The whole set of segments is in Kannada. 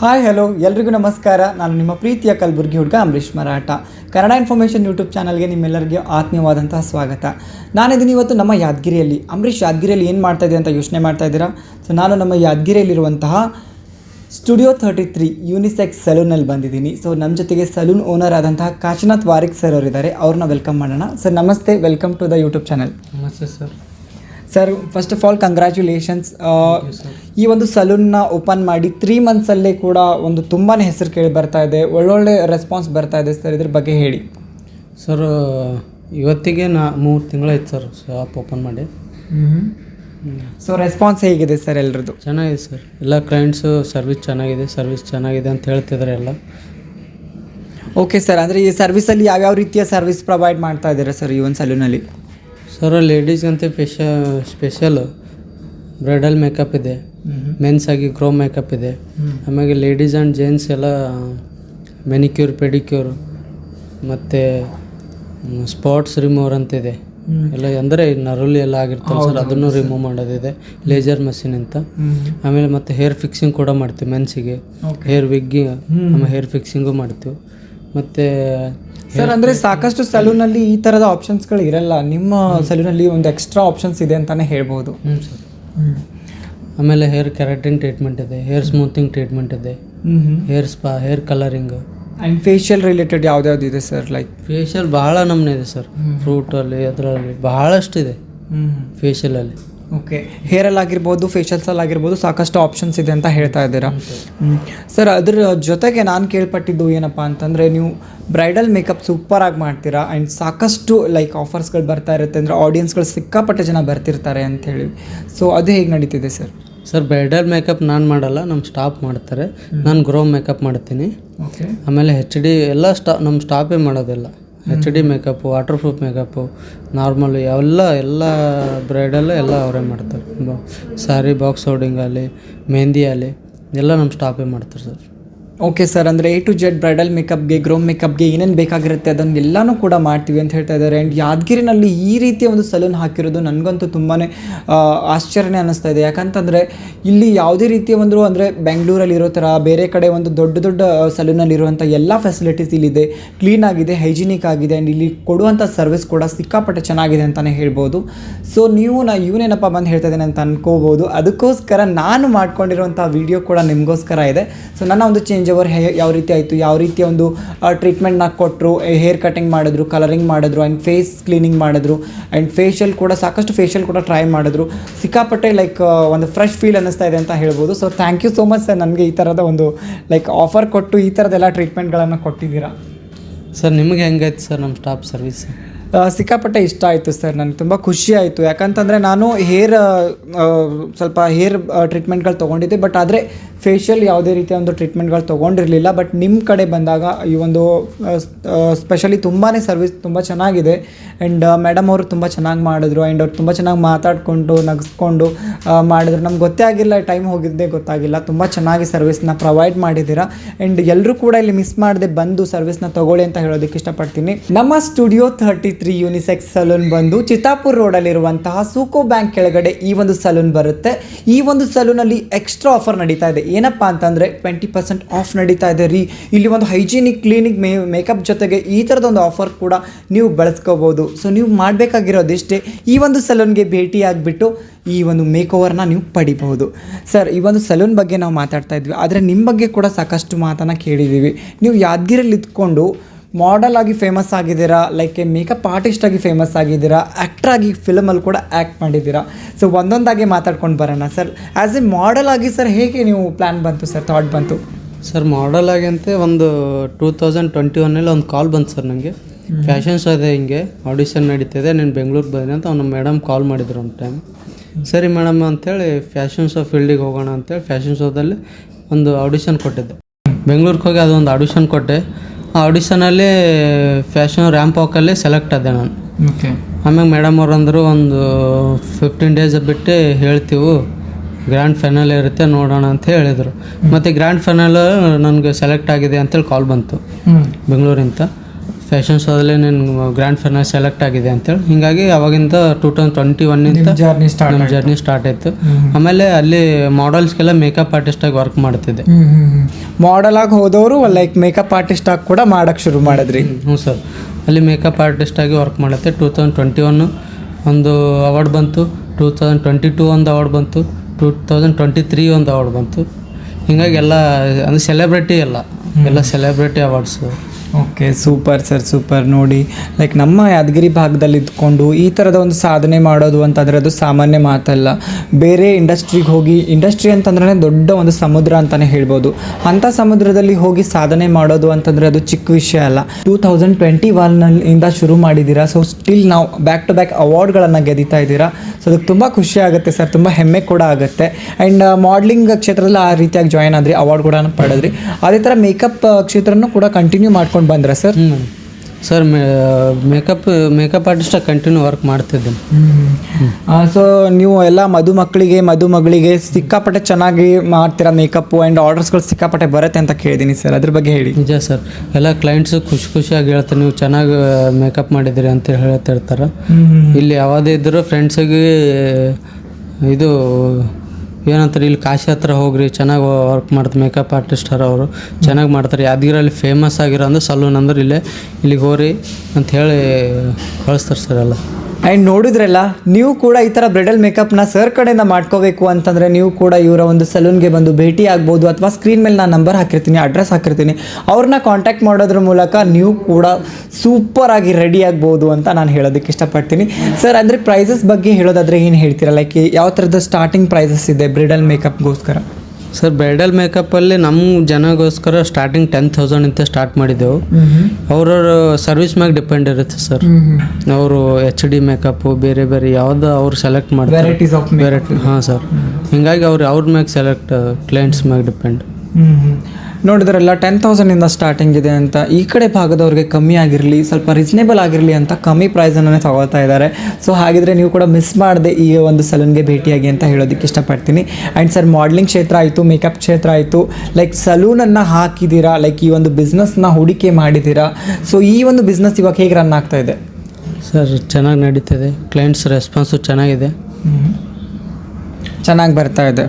ಹಾಯ್ ಹಲೋ ಎಲ್ರಿಗೂ ನಮಸ್ಕಾರ. ನಾನು ನಿಮ್ಮ ಪ್ರೀತಿಯ ಕಲಬುರ್ಗಿ ಹುಡುಗ ಅಂಬರೀಷ್ ಮರಾಠ. ಕನ್ನಡ ಇನ್ಫಾರ್ಮೇಷನ್ ಯೂಟ್ಯೂಬ್ ಚಾನಲ್ಗೆ ನಿಮ್ಮೆಲ್ಲರಿಗೆ ಆತ್ಮೀಯವಾದಂತಹ ಸ್ವಾಗತ. ನಾನಿದ್ದೀನಿ ಇವತ್ತು ನಮ್ಮ ಯಾದಗಿರಿಯಲ್ಲಿ. ಅಂಬರೀಷ್ ಯಾದಗಿರಿಯಲ್ಲಿ ಏನು ಮಾಡ್ತಾ ಇದೆ ಅಂತ ಯೋಚನೆ ಮಾಡ್ತಾ ಇದ್ದೀರಾ? ಸೊ ನಾನು ನಮ್ಮ ಯಾದಗಿರಿಯಲ್ಲಿರುವಂತಹ ಸ್ಟುಡಿಯೋ ಥರ್ಟಿ ತ್ರೀ ಯೂನಿಸೆಕ್ಸ್ ಸಲೂನಲ್ಲಿ ಬಂದಿದ್ದೀನಿ. ಸೊ ನಮ್ಮ ಜೊತೆಗೆ ಸಲೂನ್ ಓನರ್ ಆದಂತಹ ಕಾಶಿನಾಥ್ ವಾರಿಕ್ ಸರ್ ಅವರಿದ್ದಾರೆ. ಅವ್ರನ್ನ ವೆಲ್ಕಮ್ ಮಾಡೋಣ. ಸರ್ ನಮಸ್ತೆ. Welcome to the YouTube channel ನಮಸ್ತೆ sir sir first of all congratulations ಈ ಒಂದು ಸಲೂನ್ನ ಓಪನ್ ಮಾಡಿ ತ್ರೀ ಮಂತ್ಸಲ್ಲೇ ಕೂಡ ಒಂದು ತುಂಬಾ ಹೆಸರು ಕೇಳಿ ಬರ್ತಾ ಇದೆ. ಒಳ್ಳೊಳ್ಳೆ ರೆಸ್ಪಾನ್ಸ್ ಬರ್ತಾ ಇದೆ ಸರ್ ಇದ್ರ ಬಗ್ಗೆ ಹೇಳಿ. ಸರ್ ಇವತ್ತಿಗೆ ನಾ ಮೂರು ತಿಂಗಳಾಯ್ತು ಸರ್ ಶಾಪ್ ಓಪನ್ ಮಾಡಿ. ಸೊ ರೆಸ್ಪಾನ್ಸ್ ಹೇಗಿದೆ ಸರ್ ಎಲ್ರದ್ದು? ಚೆನ್ನಾಗಿದೆ ಸರ್ ಎಲ್ಲ ಕ್ಲೈಂಟ್ಸು ಸರ್ವಿಸ್ ಚೆನ್ನಾಗಿದೆ ಸರ್ವಿಸ್ ಚೆನ್ನಾಗಿದೆ ಅಂತ ಹೇಳ್ತಿದ್ದಾರೆ ಎಲ್ಲ. ಓಕೆ ಸರ್ ಅಂದರೆ ಈ ಸರ್ವಿಸಲ್ಲಿ ಯಾವ್ಯಾವ ರೀತಿಯ ಸರ್ವಿಸ್ ಪ್ರೊವೈಡ್ ಮಾಡ್ತಾ ಇದ್ದೀರಾ ಸರ್ ಈ ಒಂದು ಸಲೂನಲ್ಲಿ ಸರ್ ಲೇಡೀಸ್ಗಂತೆ ಸ್ಪೆಷ ಸ್ಪೆಷಲ್ ಬ್ರೈಡಲ್ ಮೇಕಪ್ ಇದೆ. ಮೆನ್ಸ್ ಆಗಿ ಗ್ರೋ ಮೇಕಪ್ ಇದೆ. ಆಮೇಲೆ ಲೇಡೀಸ್ ಆ್ಯಂಡ್ ಜೆಂಟ್ಸ್ ಎಲ್ಲ ಮೆನಿಕ್ಯೂರ್ ಪೆಡಿಕ್ಯೂರ್ ಮತ್ತು ಸ್ಪಾಟ್ಸ್ ರಿಮೂವರ್ ಅಂತಿದೆ ಎಲ್ಲ ಅಂದರೆ ನರುಲಿ ಎಲ್ಲ ಆಗಿರ್ತಾರೆ ಸರ್ ಅದನ್ನು ರಿಮೂವ್ ಮಾಡೋದಿದೆ. ಲೇಜರ್ ಮಷಿನ್ ಅಂತ. ಆಮೇಲೆ ಮತ್ತೆ ಹೇರ್ ಫಿಕ್ಸಿಂಗ್ ಕೂಡ ಮಾಡ್ತೀವಿ ಮೆನ್ಸಿಗೆ ಹೇರ್ ವಿಗ್ಗಿ ಆಮೇಲೆ ಹೇರ್ ಫಿಕ್ಸಿಂಗು ಮಾಡ್ತೀವಿ. ಮತ್ತು ಸರ್ ಅಂದ್ರೆ ಸಾಕಷ್ಟು ಸಲೂನ್ ಅಲ್ಲಿ ಈ ತರದ ಆಪ್ಷನ್ಸ್ಗಳು ಇರಲ್ಲ ನಿಮ್ಮ ಸಲೂನ್ ಅಲ್ಲಿ ಒಂದು ಎಕ್ಸ್ಟ್ರಾ ಆಪ್ಷನ್ಸ್ ಇದೆ ಅಂತಾನೆ ಹೇಳ್ಬೋದು. ಹ್ಞೂ ಸರ್ ಆಮೇಲೆ ಹೇರ್ ಕೆರಾಟಿನ್ ಟ್ರೀಟ್ಮೆಂಟ್ ಇದೆ ಹೇರ್ ಸ್ಮೂತಿಂಗ್ ಟ್ರೀಟ್ಮೆಂಟ್ ಇದೆ hair spa hair colouring and facial related ಯಾವ್ದ್ಯಾವ್ದು ಇದೆ ಸರ್ ಲೈಕ್ ಫೇಶಿಯಲ್ ಭಾಳ ನಮೂನೆ ಇದೆ ಸರ್ ಫ್ರೂಟಲ್ಲಿ ಅದರಲ್ಲಿ ಬಹಳಷ್ಟಿದೆ. ಫೇಶಿಯಲಲ್ಲಿ ಓಕೆ ಹೇರಲ್ಲಿ ಆಗಿರ್ಬೋದು ಫೇಶಿಯಲ್ಸಲ್ಲಿ ಆಗಿರ್ಬೋದು ಸಾಕಷ್ಟು ಆಪ್ಷನ್ಸ್ ಇದೆ ಅಂತ ಹೇಳ್ತಾ ಇದ್ದೀರಾ? ಸರ್ ಅದ್ರ ಜೊತೆಗೆ ನಾನು ಕೇಳ್ಪಟ್ಟಿದ್ದು ಏನಪ್ಪಾ ಅಂತಂದರೆ ನೀವು ಬ್ರೈಡಲ್ ಮೇಕಪ್ ಸೂಪರಾಗಿ ಮಾಡ್ತೀರಾ? ಆ್ಯಂಡ್ ಸಾಕಷ್ಟು ಲೈಕ್ ಆಫರ್ಸ್ಗಳು ಬರ್ತಾ ಇರುತ್ತೆ ಅಂದರೆ ಆಡಿಯನ್ಸ್ಗಳು ಸಿಕ್ಕಾಪಟ್ಟೆ ಜನ ಬರ್ತಿರ್ತಾರೆ ಅಂತ ಹೇಳಿ. ಸೊ ಅದು ಹೇಗೆ ನಡೀತಿದೆ ಸರ್ ಸರ್ ಬ್ರೈಡಲ್ ಮೇಕಪ್ ನಾನು ಮಾಡಲ್ಲ ನಮ್ಮ ಸ್ಟಾಫ್ ಮಾಡ್ತಾರೆ. ನಾನು ಗ್ರೋ ಮೇಕಪ್ ಮಾಡ್ತೀನಿ. ಆಮೇಲೆ ಹೆಚ್ ಡಿ ಎಲ್ಲ ಸ್ಟಾ ನಮ್ಮ ಸ್ಟಾಫೇ ಮಾಡೋದಿಲ್ಲ. H D makeup waterproof makeup normal ಎಲ್ಲ ಎಲ್ಲ ಬ್ರೈಡಲ್ಲ ಎಲ್ಲ ಅವರೇ ಮಾಡ್ತಾರೆ. ಸ್ಯಾರಿ ಬಾಕ್ಸ್ ಹೋಲ್ಡಿಂಗ್ ಆಗಲಿ ಮೆಹಂದಿ ಆಗಲಿ ಎಲ್ಲ ನಮ್ಮ ಸ್ಟಾಫೇ ಮಾಡ್ತಾರೆ ಸರ್. ಓಕೆ ಸರ್ ಅಂದರೆ ಎ ಟು ಜೆಡ್ ಬ್ರೈಡಲ್ ಮೇಕಪ್ಗೆ ಗ್ರೋಮ್ ಮೇಕಪ್ಗೆ ಏನೇನು ಬೇಕಾಗಿರುತ್ತೆ ಅದನ್ನೆಲ್ಲನೂ ಕೂಡ ಮಾಡ್ತೀವಿ ಅಂತ ಹೇಳ್ತಾ ಇದ್ದಾರೆ. ಆ್ಯಂಡ್ ಯಾದಗಿರಿನಲ್ಲಿ ಈ ರೀತಿಯ ಒಂದು ಸಲೂನ್ ಹಾಕಿರೋದು ನನಗಂತೂ ತುಂಬಾ ಆಶ್ಚರ್ಯನೇ ಅನ್ನಿಸ್ತಾ ಇದೆ. ಯಾಕಂತಂದರೆ ಇಲ್ಲಿ ಯಾವುದೇ ರೀತಿಯ ಒಂದು ಅಂದರೆ ಬೆಂಗಳೂರಲ್ಲಿ ಇರೋ ಥರ, ಬೇರೆ ಕಡೆ ಒಂದು ದೊಡ್ಡ ದೊಡ್ಡ ಸಲೂನಲ್ಲಿರುವಂಥ ಎಲ್ಲ ಫೆಸಿಲಿಟೀಸ್ ಇಲ್ಲಿದೆ. ಕ್ಲೀನ್ ಆಗಿದೆ ಹೈಜಿನಿಕ್ ಆಗಿದೆ ಆ್ಯಂಡ್ ಇಲ್ಲಿ ಕೊಡುವಂಥ ಸರ್ವಿಸ್ ಕೂಡ ಸಿಕ್ಕಾಪಟ್ಟೆ ಚೆನ್ನಾಗಿದೆ ಅಂತಲೇ ಹೇಳ್ಬೋದು. ಸೊ ನೀವು ನಾ, ಇವನೇನಪ್ಪ ಬಂದು ಹೇಳ್ತಾ ಇದ್ದೇನೆ ಅಂತ ಅನ್ಕೋಬೋದು. ಅದಕ್ಕೋಸ್ಕರ ನಾನು ಮಾಡ್ಕೊಂಡಿರುವಂಥ ವಿಡಿಯೋ ಕೂಡ ನಿಮಗೋಸ್ಕರ ಇದೆ. ಸೊ ನನ್ನ ಒಂದು ಚೇಂಜ್ ಓವರ್ ಹೇ ಯಾವ ರೀತಿ ಆಯಿತು? ಯಾವ ರೀತಿಯ ಒಂದು ಟ್ರೀಟ್ಮೆಂಟ್ನ ಕೊಟ್ಟರು ಹೇರ್ ಕಟಿಂಗ್ ಮಾಡಿದ್ರು ಕಲರಿಂಗ್ ಮಾಡಿದ್ರು ಆ್ಯಂಡ್ ಫೇಸ್ ಕ್ಲೀನಿಂಗ್ ಮಾಡಿದ್ರು ಆ್ಯಂಡ್ ಫೇಶಿಯಲ್ ಕೂಡ ಸಾಕಷ್ಟು ಫೇಶಿಯಲ್ ಕೂಡ ಟ್ರೈ ಮಾಡಿದ್ರು. ಸಿಕ್ಕಾಪಟ್ಟೆ ಲೈಕ್ ಒಂದು ಫ್ರೆಶ್ ಫೀಲ್ ಅನ್ನಿಸ್ತಾ ಇದೆ ಅಂತ ಹೇಳ್ಬೋದು. So thank you so much sir ನನಗೆ ಈ ಥರದ ಒಂದು ಲೈಕ್ ಆಫರ್ ಕೊಟ್ಟು ಈ ಥರದೆಲ್ಲ ಟ್ರೀಟ್ಮೆಂಟ್ಗಳನ್ನು ಕೊಟ್ಟಿದ್ದೀರಾ? ಸರ್ ನಿಮಗೆ ಹೆಂಗಾಯ್ತು ಸರ್ ನಮ್ಮ ಸ್ಟಾಫ್ ಸರ್ವಿಸ್ ಸಿಕ್ಕಾಪಟ್ಟೆ ಇಷ್ಟ ಆಯಿತು ಸರ್ ನನಗೆ ತುಂಬ ಖುಷಿ ಆಯಿತು. ಯಾಕಂತಂದರೆ ನಾನು ಹೇರ್ ಸ್ವಲ್ಪ ಹೇರ್ ಟ್ರೀಟ್ಮೆಂಟ್ಗಳು ತೊಗೊಂಡಿದ್ದೆ. ಬಟ್ ಆದರೆ ಫೇಶಿಯಲ್ ಯಾವುದೇ ರೀತಿಯ ಒಂದು ಟ್ರೀಟ್ಮೆಂಟ್ಗಳು ತೊಗೊಂಡಿರಲಿಲ್ಲ ಬಟ್ ನಿಮ್ಮ ಕಡೆ ಬಂದಾಗ ಈ ಒಂದು ಸ್ಪೆಷಲಿ ತುಂಬಾ ಸರ್ವಿಸ್ ತುಂಬ ಚೆನ್ನಾಗಿದೆ. ಆ್ಯಂಡ್ ಮೇಡಮ್ ಅವರು ತುಂಬ ಚೆನ್ನಾಗಿ ಮಾಡಿದ್ರು. ಆ್ಯಂಡ್ ಅವ್ರು ತುಂಬ ಚೆನ್ನಾಗಿ ಮಾತಾಡಿಕೊಂಡು, ನಗಿಸ್ಕೊಂಡು ಮಾಡಿದ್ರು. ನಮ್ಗೆ ಗೊತ್ತೇ ಆಗಿಲ್ಲ ಟೈಮ್ ಹೋಗಿದ್ದೇ ಗೊತ್ತಾಗಿಲ್ಲ. ತುಂಬ ಚೆನ್ನಾಗಿ ಸರ್ವಿಸ್ನ ಪ್ರೊವೈಡ್ ಮಾಡಿದ್ದೀರಾ. ಆ್ಯಂಡ್ ಎಲ್ಲರೂ ಕೂಡ ಇಲ್ಲಿ ಮಿಸ್ ಮಾಡದೆ ಬಂದು ಸರ್ವಿಸ್ನ ತಗೊಳ್ಳಿ ಅಂತ ಹೇಳೋದಕ್ಕೆ ಇಷ್ಟಪಡ್ತೀನಿ. ನಮ್ಮ studio thirty three unisex salon ಬಂದು ಚಿತ್ತಾಪುರ್ ರೋಡಲ್ಲಿರುವಂತಹ ಸೂಕೋ ಬ್ಯಾಂಕ್ ಕೆಳಗಡೆ ಈ ಒಂದು ಸಲೂನ್ ಬರುತ್ತೆ. ಈ ಒಂದು ಸಲೂನಲ್ಲಿ ಎಕ್ಸ್ಟ್ರಾ ಆಫರ್ ನಡೀತಾ ಇದೆ. ಏನಪ್ಪ ಅಂತಂದರೆ ಟ್ವೆಂಟಿ ಪರ್ಸೆಂಟ್ ಆಫ್ ನಡೀತಾ ಇದೆ ರೀ. ಇಲ್ಲಿ ಒಂದು ಹೈಜೀನಿಕ್ ಕ್ಲೀನಿಕ್ ಮೇ ಮೇಕಪ್ ಜೊತೆಗೆ ಈ ಥರದ ಒಂದು ಆಫರ್ ಕೂಡ ನೀವು ಬಳಸ್ಕೋಬೋದು. ಸೊ ನೀವು ಮಾಡಬೇಕಾಗಿರೋದಿಷ್ಟೇ ಈ ಒಂದು ಸಲೂನ್ಗೆ ಭೇಟಿ ಆಗಿಬಿಟ್ಟು ಈ ಒಂದು ಮೇಕ್ ಓವರ್ನ ನೀವು ಪಡಿಬಹುದು. ಸರ್ ಈ ಒಂದು ಸಲೂನ್ ಬಗ್ಗೆ ನಾವು ಮಾತಾಡ್ತಾ ಇದ್ವಿ. ಆದರೆ ನಿಮ್ಮ ಬಗ್ಗೆ ಕೂಡ ಸಾಕಷ್ಟು ಮಾತನ್ನು ಕೇಳಿದ್ದೀವಿ ನೀವು ಯಾದಗಿರಲ್ಲಿ ಇದ್ಕೊಂಡು ಮಾಡೆಲ್ ಆಗಿ ಫೇಮಸ್ ಆಗಿದ್ದೀರಾ? ಲೈಕ್ ಎ ಮೇಕಪ್ ಆರ್ಟಿಸ್ಟ್ ಆಗಿ ಫೇಮಸ್ ಆಗಿದ್ದೀರಾ? ಆ್ಯಕ್ಟರ್ ಆಗಿ ಫಿಲಮಲ್ಲಿ ಕೂಡ ಆ್ಯಕ್ಟ್ ಮಾಡಿದ್ದೀರಾ? ಸೊ ಒಂದೊಂದಾಗಿ ಮಾತಾಡ್ಕೊಂಡು ಬರೋಣ ಸರ್ ಆ್ಯಸ್ ಎ ಮಾಡೆಲ್ ಆಗಿ ಸರ್ ಹೇಗೆ ನೀವು ಪ್ಲ್ಯಾನ್ ಬಂತು ಸರ್ ಥಾಟ್ ಬಂತು? ಸರ್ ಮಾಡಲ್ ಆಗಂತೆ ಒಂದು ಟೂ ತೌಸಂಡ್ ಟ್ವೆಂಟಿ ಒನ್ನಲ್ಲಿ ಒಂದು ಕಾಲ್ ಬಂತು ಸರ್ ನನಗೆ ಫ್ಯಾಷನ್ ಶೋ ಇದೆ ಹಿಂಗೆ ಆಡಿಷನ್ ನಡೀತಿದೆ ನೀನು ಬೆಂಗಳೂರಿಗೆ ಬಂದಿನಿ ಅಂತ ಅವ್ನು ಮೇಡಮ್ ಕಾಲ್ ಮಾಡಿದ್ರು ಒಂದು ಟೈಮ್ ಸರಿ ಮೇಡಮ್ ಅಂತೇಳಿ ಫ್ಯಾಷನ್ ಶೋ ಫೀಲ್ಡಿಗೆ ಹೋಗೋಣ ಅಂತೇಳಿ ಫ್ಯಾಷನ್ ಶೋದಲ್ಲಿ ಒಂದು ಆಡಿಷನ್ ಕೊಟ್ಟಿದ್ದೆ. ಬೆಂಗಳೂರಿಗೆ ಹೋಗಿ ಅದೊಂದು ಆಡಿಷನ್ ಕೊಟ್ಟೆ. ಆಡಿಷನಲ್ಲಿ ಫ್ಯಾಷನ್ ರ್ಯಾಂಪ್ ವಾಕಲ್ಲಿ ಸೆಲೆಕ್ಟ್ ಆದೆ ನಾನು. ಓಕೆ. ಆಮ್ಯಾಗ ಮೇಡಮ್ ಅವ್ರು ಅಂದರು ಒಂದು ಫಿಫ್ಟೀನ್ ಡೇಸ್ ಬಿಟ್ಟು ಹೇಳ್ತೀವಿ ಗ್ರ್ಯಾಂಡ್ ಫೈನಲ್ ಇರುತ್ತೆ ನೋಡೋಣ ಅಂತ ಹೇಳಿದರು. ಮತ್ತು ಗ್ರ್ಯಾಂಡ್ ಫೈನಲ್ ನನಗೆ ಸೆಲೆಕ್ಟ್ ಆಗಿದೆ ಅಂತೇಳಿ ಕಾಲ್ ಬಂತು ಬೆಂಗಳೂರಿಂದ. ಫ್ಯಾಷನ್ ಶೋದಲ್ಲಿ ನಿನ್ನ ಗ್ರ್ಯಾಂಡ್ ಫೈನಲ್ ಸೆಲೆಕ್ಟ್ ಆಗಿದೆ ಅಂತೇಳಿ. ಹಿಂಗಾಗಿ ಅವಾಗಿಂದ ಟೂ ತೌಸಂಡ್ ಟ್ವೆಂಟಿ ಒನ್ನಿಂದ ಜರ್ನಿ ಸ್ಟಾರ್ಟ್ ನಮ್ಮ ಜರ್ನಿ ಸ್ಟಾರ್ಟ್ ಆಯಿತು. ಆಮೇಲೆ ಅಲ್ಲಿ ಮಾಡೆಲ್ಸ್ಗೆಲ್ಲ ಮೇಕಪ್ ಆರ್ಟಿಸ್ಟಾಗಿ ವರ್ಕ್ ಮಾಡ್ತಿದ್ದೆ. ಮಾಡೆಲ್ ಆಗಿ ಹೋದವರು ಲೈಕ್ ಮೇಕಪ್ ಆರ್ಟಿಸ್ಟ್ ಆಗಿ ಕೂಡ ಮಾಡಕ್ ಶುರು ಮಾಡಿದ್ರಿ. ಹ್ಞೂ ಸರ್. ಅಲ್ಲಿ ಮೇಕಪ್ ಆರ್ಟಿಸ್ಟಾಗಿ ವರ್ಕ್ ಮಾಡುತ್ತೆ. ಟೂ ತೌಸಂಡ್ ಟ್ವೆಂಟಿ ಒನ್ನು ಒಂದು ಅವಾರ್ಡ್ ಬಂತು. ಟೂ ತೌಸಂಡ್ ಟ್ವೆಂಟಿ ಟೂ ಒಂದು ಅವಾರ್ಡ್ ಬಂತು. ಟೂ ತೌಸಂಡ್ ಟ್ವೆಂಟಿ ತ್ರೀ ಒಂದು ಅವಾರ್ಡ್ ಬಂತು. ಹಿಂಗಾಗಿ ಎಲ್ಲ ಅಂದರೆ ಸೆಲೆಬ್ರಿಟಿ ಎಲ್ಲ. ಎಲ್ಲ celebrity awards okay super sir super ನೋಡಿ ಲೈಕ್ ನಮ್ಮ ಯಾದಗಿರಿ ಭಾಗದಲ್ಲಿ ಇದ್ಕೊಂಡು ಈ ಥರದ ಒಂದು ಸಾಧನೆ ಮಾಡೋದು ಅಂತಂದರೆ ಅದು ಸಾಮಾನ್ಯ ಮಾತಲ್ಲ. ಬೇರೆ ಇಂಡಸ್ಟ್ರಿಗೆ ಹೋಗಿ ಇಂಡಸ್ಟ್ರಿ ಅಂತಂದ್ರೆ ದೊಡ್ಡ ಒಂದು ಸಮುದ್ರ ಅಂತಲೇ ಹೇಳ್ಬೋದು. ಅಂಥ ಸಮುದ್ರದಲ್ಲಿ ಹೋಗಿ ಸಾಧನೆ ಮಾಡೋದು ಅಂತಂದರೆ ಅದು ಚಿಕ್ಕ ವಿಷಯ ಅಲ್ಲ. ಟೂ ತೌಸಂಡ್ ಟ್ವೆಂಟಿ ಒನ್ನಲ್ಲಿಂದ ಶುರು ಮಾಡಿದ್ದೀರಾ ಸೊ ಸ್ಟಿಲ್ ನಾವು ಬ್ಯಾಕ್ ಟು ಬ್ಯಾಕ್ ಅವಾರ್ಡ್ಗಳನ್ನು ಗೆದಿತಾ ಇದ್ದೀರಾ. ಸೊ ಅದಕ್ಕೆ ತುಂಬ ಖುಷಿ ಆಗುತ್ತೆ ಸರ್ ತುಂಬ ಹೆಮ್ಮೆ ಕೂಡ ಆಗುತ್ತೆ. ಆ್ಯಂಡ್ ಮಾಡ್ಲಿಂಗ್ ಕ್ಷೇತ್ರದಲ್ಲಿ ಆ ರೀತಿಯಾಗಿ ಜಾಯ್ನ್ ಆದ್ರಿ ಅವಾರ್ಡ್ ಕೂಡ ಪಡೆದ್ರಿ. ಅದೇ ಥರ ಮೇಕಪ್ ಕ್ಷೇತ್ರನೂ ಕೂಡ ಕಂಟಿನ್ಯೂ ಮಾಡ್ಕೊಂಡು ಬಂದ್ರ ಸರ್? ಹ್ಞೂ ಸರ್ ಮೇಕಪ್ ಮೇಕಪ್ ಆರ್ಟಿಸ್ಟಾಗಿ ಕಂಟಿನ್ಯೂ ವರ್ಕ್ ಮಾಡ್ತಿದ್ದೆ ಸೊ ನೀವು ಎಲ್ಲ ಮದುಮಕ್ಕಳಿಗೆ ಮದುಮಗಳಿಗೆ ಸಿಕ್ಕಾಪಟ್ಟೆ ಚೆನ್ನಾಗಿ ಮಾಡ್ತೀರಾ ಮೇಕಪ್ ಆ್ಯಂಡ್ ಆರ್ಡರ್ಸ್ಗಳು ಸಿಕ್ಕಾಪಟ್ಟೆ ಬರುತ್ತೆ ಅಂತ ಕೇಳಿದ್ದೀನಿ ಸರ್. ಅದ್ರ ಬಗ್ಗೆ ಹೇಳಿ. ನಿಜ ಸರ್. ಎಲ್ಲ ಕ್ಲೈಂಟ್ಸು ಖುಷಿ ಖುಷಿಯಾಗಿ ಹೇಳ್ತಾರೆ. ನೀವು ಚೆನ್ನಾಗಿ ಮೇಕಪ್ ಮಾಡಿದ್ದೀರಿ ಅಂತ ಹೇಳ್ತಿರ್ತಾರೆ. ಇಲ್ಲಿ ಯಾವುದೇ ಇದ್ದರೂ ಫ್ರೆಂಡ್ಸಿಗೆ ಇದು ಏನಂತಾರೆ, ಇಲ್ಲಿ ಕಾಶಿ ಹತ್ರ ಹೋಗ್ರಿ, ಚೆನ್ನಾಗಿ ವರ್ಕ್ ಮಾಡ್ತಾರೆ ಮೇಕಪ್ ಆರ್ಟಿಸ್ಟ್ ಅವರು ಚೆನ್ನಾಗಿ ಮಾಡ್ತಾರೆ. ಯಾದಗಿರಲ್ಲಿ ಫೇಮಸ್ ಆಗಿರೋ ಅಂದ್ರೆ ಸಲೂನ್ ಅಂದ್ರೆ ಇಲ್ಲೇ ಇಲ್ಲಿಗೆ ಹೋಗ್ರಿ ಅಂತ ಹೇಳಿ ಕಳಿಸ್ತಾರೆ ಸರ್ ಎಲ್ಲ. ಆ್ಯಂಡ್ ನೋಡಿದ್ರಲ್ಲ, ನೀವು ಕೂಡ ಈ ಥರ ಬ್ರೈಡಲ್ ಮೇಕಪ್ನ ಸರ್ ಕಡೆಯಿಂದ ಮಾಡ್ಕೋಬೇಕು ಅಂತಂದರೆ ನೀವು ಕೂಡ ಇವರ ಒಂದು ಸಲೂನ್ಗೆ ಬಂದು ಭೇಟಿ ಆಗ್ಬೋದು ಅಥವಾ ಸ್ಕ್ರೀನ್ ಮೇಲೆ ನಾನು ನಂಬರ್ ಹಾಕಿರ್ತೀನಿ ಅಡ್ರೆಸ್ ಹಾಕಿರ್ತೀನಿ. ಅವ್ರನ್ನ ಕಾಂಟ್ಯಾಕ್ಟ್ ಮಾಡೋದ್ರ ಮೂಲಕ ನೀವು ಕೂಡ ಸೂಪರ್ ಆಗಿ ರೆಡಿ ಆಗ್ಬೋದು ಅಂತ ನಾನು ಹೇಳೋದಕ್ಕೆ ಇಷ್ಟಪಡ್ತೀನಿ. ಸರ್ ಅಂದರೆ ಪ್ರೈಸಸ್ ಬಗ್ಗೆ ಹೇಳೋದಾದ್ರೆ ಏನು ಹೇಳ್ತೀರಾ? ಲೈಕ್ ಯಾವ ಥರದ ಸ್ಟಾರ್ಟಿಂಗ್ ಪ್ರೈಸಸ್ ಇದೆ ಬ್ರಿಡಲ್ ಮೇಕಪ್ಗೋಸ್ಕರ ಸರ್ ಬ್ರೈಡಲ್ ಮೇಕಪ್ಪಲ್ಲಿ ನಮ್ಮ ಜನಗೋಸ್ಕರ ಸ್ಟಾರ್ಟಿಂಗ್ ಟೆನ್ ತೌಸಂಡಿಂದ ಸ್ಟಾರ್ಟ್ ಮಾಡಿದ್ದೆವು. ಅವ್ರವ್ರ ಸರ್ವಿಸ್ ಮ್ಯಾಗ ಡಿಪೆಂಡ್ ಇರುತ್ತೆ ಸರ್. ಅವರು ಎಚ್ ಡಿ ಮೇಕಪ್ಪು ಬೇರೆ ಬೇರೆ ಯಾವ್ದು ಅವ್ರು ಸೆಲೆಕ್ಟ್ ಮಾಡ್ತಾರೆ. ವೆರೈಟಿ ಹಾಂ ಸರ್. ಹಿಂಗಾಗಿ ಅವ್ರು ಅವ್ರ ಮ್ಯಾಗ ಸೆಲೆಕ್ಟ್ ಕ್ಲೈಂಟ್ಸ್ ಮ್ಯಾಗ ಡಿಪೆಂಡ್ ನೋಡಿದ್ರಲ್ಲ ಟೆನ್ ತೌಸಂಡಿಂದ ಸ್ಟಾರ್ಟಿಂಗ್ ಇದೆ ಅಂತ. ಈ ಕಡೆ ಭಾಗದವ್ರಿಗೆ ಕಮ್ಮಿ ಆಗಿರಲಿ ಸ್ವಲ್ಪ ರೀಸನೇಬಲ್ ಆಗಿರಲಿ ಅಂತ ಕಮ್ಮಿ ಪ್ರೈಸನ್ನೇ ತಗೋತಾ ಇದ್ದಾರೆ. ಸೊ ಹಾಗಿದ್ರೆ ನೀವು ಕೂಡ ಮಿಸ್ ಮಾಡದೆ ಈ ಒಂದು ಸಲೂನ್ಗೆ ಭೇಟಿಯಾಗಿ ಅಂತ ಹೇಳೋದಕ್ಕೆ ಇಷ್ಟಪಡ್ತೀನಿ. ಆ್ಯಂಡ್ ಸರ್ ಮಾಡ್ಲಿಂಗ್ ಕ್ಷೇತ್ರ ಆಯಿತು ಮೇಕಪ್ ಕ್ಷೇತ್ರ ಆಯಿತು ಲೈಕ್ ಸಲೂನನ್ನು ಹಾಕಿದ್ದೀರಾ ಲೈಕ್ ಈ ಒಂದು ಬಿಸ್ನೆಸ್ನ ಹೂಡಿಕೆ ಮಾಡಿದ್ದೀರಾ ಸೊ ಈ ಒಂದು ಬಿಸ್ನೆಸ್ ಇವಾಗ ಹೇಗೆ ರನ್ ಆಗ್ತಾ ಇದೆ? ಸರ್ ಚೆನ್ನಾಗಿ ನಡೀತಿದೆ. ಕ್ಲೈಂಟ್ಸ್ ರೆಸ್ಪಾನ್ಸು ಚೆನ್ನಾಗಿದೆ. ಚೆನ್ನಾಗಿ ಬರ್ತಾ ಇದೆ.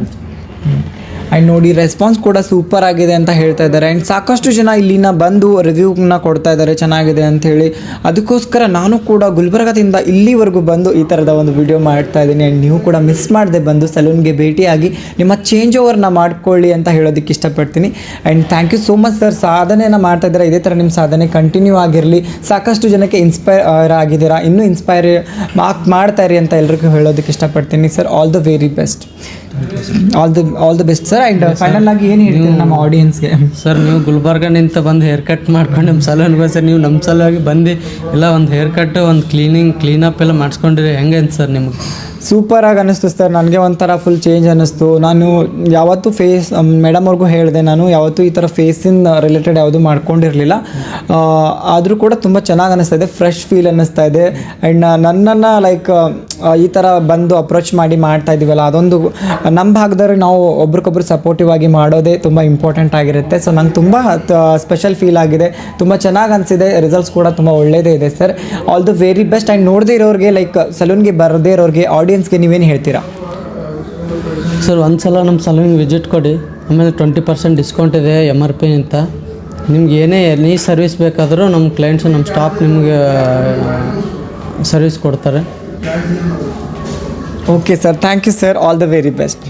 ಆ್ಯಂಡ್ ನೋಡಿ ರೆಸ್ಪಾನ್ಸ್ ಕೂಡ ಸೂಪರ್ ಆಗಿದೆ ಅಂತ ಹೇಳ್ತಾ ಇದ್ದಾರೆ. ಆ್ಯಂಡ್ ಸಾಕಷ್ಟು ಜನ ಇಲ್ಲಿನ ಬಂದು ರಿವ್ಯೂನ ಕೊಡ್ತಾ ಇದ್ದಾರೆ. ಚೆನ್ನಾಗಿದೆ ಅಂತ ಹೇಳಿ. ಅದಕ್ಕೋಸ್ಕರ ನಾನು ಕೂಡ ಗುಲ್ಬರ್ಗದಿಂದ ಇಲ್ಲಿವರೆಗೂ ಬಂದು ಈ ಥರದ ಒಂದು ವಿಡಿಯೋ ಮಾಡ್ತಾ ಇದ್ದೀನಿ. ಆ್ಯಂಡ್ ನೀವು ಕೂಡ ಮಿಸ್ ಮಾಡದೆ ಬಂದು ಸಲೂನ್ಗೆ ಭೇಟಿಯಾಗಿ ನಿಮ್ಮ ಚೇಂಜ್ ಓವರ್ನ ಮಾಡ್ಕೊಳ್ಳಿ ಅಂತ ಹೇಳೋದಕ್ಕೆ ಇಷ್ಟಪಡ್ತೀನಿ. And thank you so much sir ಸಾಧನೆಯನ್ನು ಮಾಡ್ತಾ ಇದ್ದಾರೆ? ಇದೇ ಥರ ನಿಮ್ಮ ಸಾಧನೆ ಕಂಟಿನ್ಯೂ ಆಗಿರಲಿ. ಸಾಕಷ್ಟು ಜನಕ್ಕೆ ಇನ್ಸ್ಪೈರ್ ಆಗಿದ್ದೀರಾ? ಇನ್ನೂ ಇನ್ಸ್ಪೈರ್ ಮಾಡ್ತಾ ಇರಿ ಅಂತ ಎಲ್ರಿಗೂ ಹೇಳೋದಕ್ಕೆ ಇಷ್ಟಪಡ್ತೀನಿ sir all the very best all the all the best sir and final ಆಗಿ ಏನು ಹೇಳ್ತೀರಿ ನಮ್ಮ ಆಡಿಯನ್ಸ್ಗೆ ಸರ್ ನೀವು ಗುಲ್ಬರ್ಗ ನಿಂತ ಬಂದು ಹೇರ್ ಕಟ್ ಮಾಡ್ಕೊಂಡು ನಿಮ್ಮ ಸಲೂನ್ಗೆ ಸರ್ ನೀವು ನಮ್ಮ ಸಲುವಾಗಿ ಬಂದು ಎಲ್ಲ ಒಂದು ಹೇರ್ ಕಟ್ ಒಂದು ಕ್ಲೀನಿಂಗ್ ಕ್ಲೀನಪ್ ಎಲ್ಲ ಮಾಡಿಸ್ಕೊಂಡಿರಿ. ಹೆಂಗೆ ಅಂತ ಸರ್ ನಿಮ್ಗೆ? ಸೂಪರ್ ಆಗಿ ಅನ್ನಿಸ್ತು ಸರ್ ನನಗೆ ಒಂಥರ ಫುಲ್ ಚೇಂಜ್ ಅನ್ನಿಸ್ತು. ನಾನು ಯಾವತ್ತೂ ಫೇಸ್ ಮೇಡಮ್ ಅವ್ರಿಗೂ ಹೇಳಿದೆ, ನಾನು ಯಾವತ್ತೂ ಈ ಥರ ಫೇಸಿನ ರಿಲೇಟೆಡ್ ಯಾವುದೂ ಮಾಡ್ಕೊಂಡಿರಲಿಲ್ಲ. ಆದರೂ ಕೂಡ ತುಂಬ ಚೆನ್ನಾಗಿ ಅನ್ನಿಸ್ತಾ ಇದೆ ಫ್ರೆಶ್ ಫೀಲ್ ಅನ್ನಿಸ್ತಾ ಇದೆ. ಆ್ಯಂಡ್ ನನ್ನನ್ನು ಲೈಕ್ ಈ ಥರ ಬಂದು ಅಪ್ರೋಚ್ ಮಾಡಿ ಮಾಡ್ತಾ ಇದ್ದೀವಲ್ಲ ಅದೊಂದು ನಮ್ಮ ಭಾಗದವ್ರಿಗೆ ನಾವು ಒಬ್ರಿಗೊಬ್ರು ಸಪೋರ್ಟಿವ್ ಆಗಿ ಮಾಡೋದೇ ತುಂಬ ಇಂಪಾರ್ಟೆಂಟ್ ಆಗಿರುತ್ತೆ. ಸೊ ನಂಗೆ ತುಂಬ ಸ್ಪೆಷಲ್ ಫೀಲ್ ಆಗಿದೆ. ತುಂಬ ಚೆನ್ನಾಗಿ ಅನಿಸಿದೆ. ರಿಸಲ್ಟ್ಸ್ ಕೂಡ ತುಂಬ ಒಳ್ಳೆಯದೇ ಇದೆ sir all the very best and ನೋಡದೇ ಇರೋರಿಗೆ ಲೈಕ್ ಸಲೂನ್ಗೆ ಬರದೇ ಇರೋರಿಗೆ ಆಡಿಯನ್ಸ್ಗೆ ನೀವೇನು ಹೇಳ್ತೀರಾ? ಸರ್ ಒಂದು ಸಲ ನಮ್ಮ ಸಲೂನಿಗೆ ವಿಸಿಟ್ ಕೊಡಿ. ಆಮೇಲೆ ಟ್ವೆಂಟಿ ಪರ್ಸೆಂಟ್ ಡಿಸ್ಕೌಂಟ್ ಇದೆ ಎಂ ಆರ್ ಪಿ ಅಂತ. ನಿಮ್ಗೆ ಏನೇ ಎನಿ ಸರ್ವಿಸ್ ಬೇಕಾದರೂ ನಮ್ಮ ಕ್ಲೈಂಟ್ಸು ನಮ್ಮ ಸ್ಟಾಫ್ ನಿಮಗೆ ಸರ್ವಿಸ್ ಕೊಡ್ತಾರೆ. Okay sir thank you sir all the very best